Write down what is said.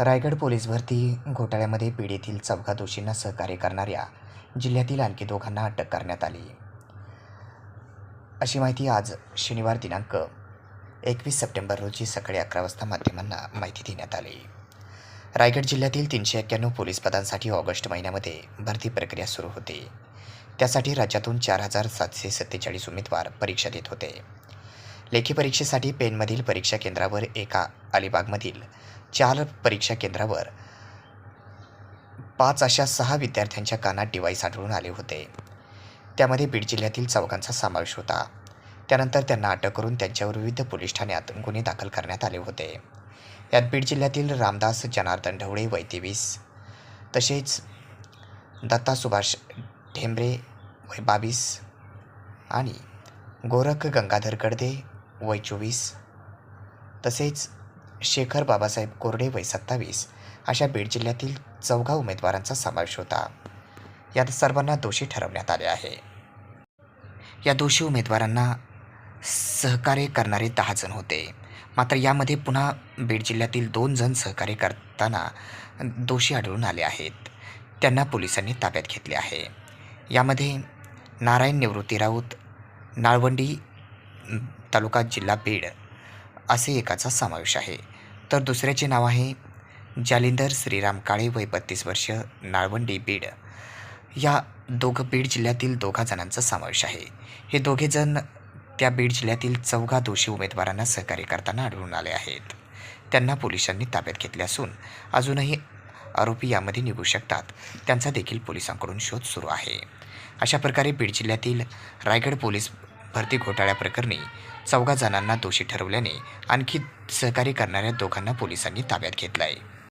Raigad police भरती घोटाळ्यामध्ये पीडितील चौघा दोषींना सहकार्य करणाऱ्या जिल्ह्यातील आणखी दोघांना अटक करण्यात आली. अशी माहिती आज शनिवार दिनांक एकवीस सप्टेंबर रोजी सकाळी अकरा वाजता माध्यमांना माहिती देण्यात आली. रायगड जिल्ह्यातील तीनशे एक्क्याण्णव पोलीस पदांसाठी ऑगस्ट महिन्यामध्ये भरती प्रक्रिया सुरू होती. त्यासाठी राज्यातून चार हजार सातशे सत्तेचाळीस उमेदवार परीक्षा देत होते. लेखी परीक्षेसाठी पेनमधील परीक्षा केंद्रावर एका अलिबागमधील चार परीक्षा केंद्रावर. पाच अशा सहा विद्यार्थ्यांच्या कानात डिवाईस आढळून आले होते. त्यामध्ये बीड जिल्ह्यातील चौघांचा समावेश होता. त्यानंतर त्यांना अटक करून त्यांच्यावर विविध पोलीस ठाण्यात गुन्हे दाखल करण्यात आले होते. यात बीड जिल्ह्यातील रामदास जनार्दन ढवळे वय तेवीस तसेच दत्ता सुभाष ढेंबरे वय बावीस आणि गोरख गंगाधर गडदे वय चोवीस तसेच शेखर बाबासाहेब कोरडे वय सत्तावीस. अशा बीड जिल्ह्यातील चौघा उमेदवारांचा समावेश होता. यात सर्वांना दोषी ठरवण्यात आले आहे. या दोषी उमेदवारांना सहकार्य करणारे दहा जण होते. मात्र यामध्ये पुन्हा बीड जिल्ह्यातील दोन जण सहकार्य करताना दोषी आढळून आले आहेत. त्यांना पोलिसांनी ताब्यात घेतले आहे. यामध्ये नारायण निवृत्ती राऊत नाळवंडी तालुका जिल्हा बीड असे एकाचा समावेश आहे. तर दुसऱ्याचे नाव आहे जालिंदर श्रीराम काळे वय बत्तीस वर्ष नाळवंडी बीड. या दोघं बीड जिल्ह्यातील दोघा जणांचा समावेश आहे. हे दोघे जण त्या बीड जिल्ह्यातील चौघा दोषी उमेदवारांना सहकार्य करताना आढळून आले आहेत. त्यांना पोलिसांनी ताब्यात घेतले असून अजूनही आरोपी यामध्ये निघू शकतात. त्यांचा देखील पोलिसांकडून शोध सुरू आहे. अशा प्रकारे बीड जिल्ह्यातील रायगड पोलीस भरती घोटाळ्याप्रकरणी चौघा जणांना दोषी ठरवल्याने आणखी सहकार्य करणाऱ्या दोघांना पोलिसांनी ताब्यात घेतलं आहे